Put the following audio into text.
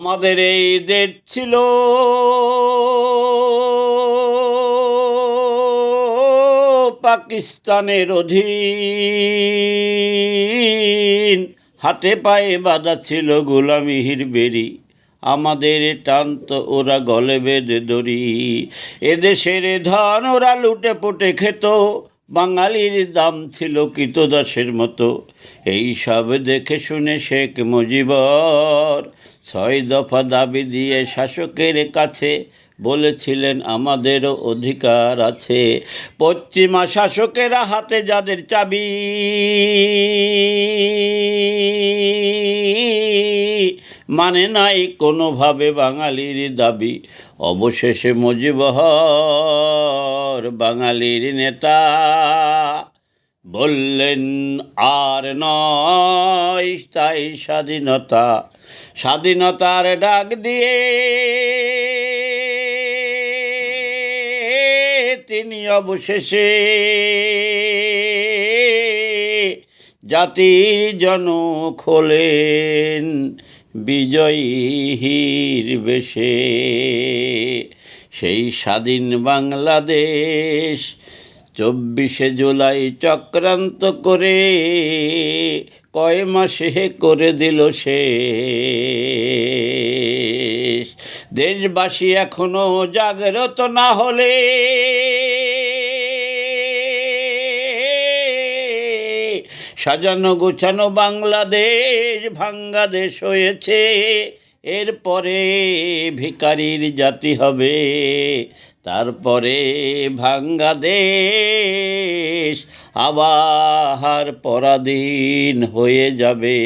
আমাদের এই দেশ ছিল। পাকিস্তানের অধীন। হাতে পায়ে বাঁধা ছিল গোলামিহির বেরি আমাদের টানত ওরা গলে বেঁধে দড়ি। এদেশের ধান ওরা লুটে পুটে খেত। বাঙালির দাম ছিল কৃতদাসের মতো। এই সব দেখে শুনে শেখ মুজিবর ছয় দফা দাবি দিয়ে শাসকের কাছে বলেছিলেন, আমাদেরও অধিকার আছে। পশ্চিমা শাসকেরা হাতে যাদের চাবি মানে নাই কোনোভাবে বাঙালির দাবি। অবশেষে মুজিবহর বাঙালির নেতা। বললেন, আর নয় তাই স্বাধীনতা। স্বাধীনতার ডাক দিয়ে তিনি অবশেষে জাতির জনক হলেন বিজয়ীর বেশে। সেই স্বাধীন বাংলাদেশ। চব্বিশে জুলাই চক্রান্ত করে কয় মাসে করে দিল সে দেশবাসী এখনও জাগ্রত না হলে সাজানো গোছানো বাংলাদেশ ভাঙ্গা দেশ হয়েছে। এরপরে ভিকারির জাতি হবে। তারপরে ভাঙ্গা দেশ আবার পরাধীন হয়ে যাবে।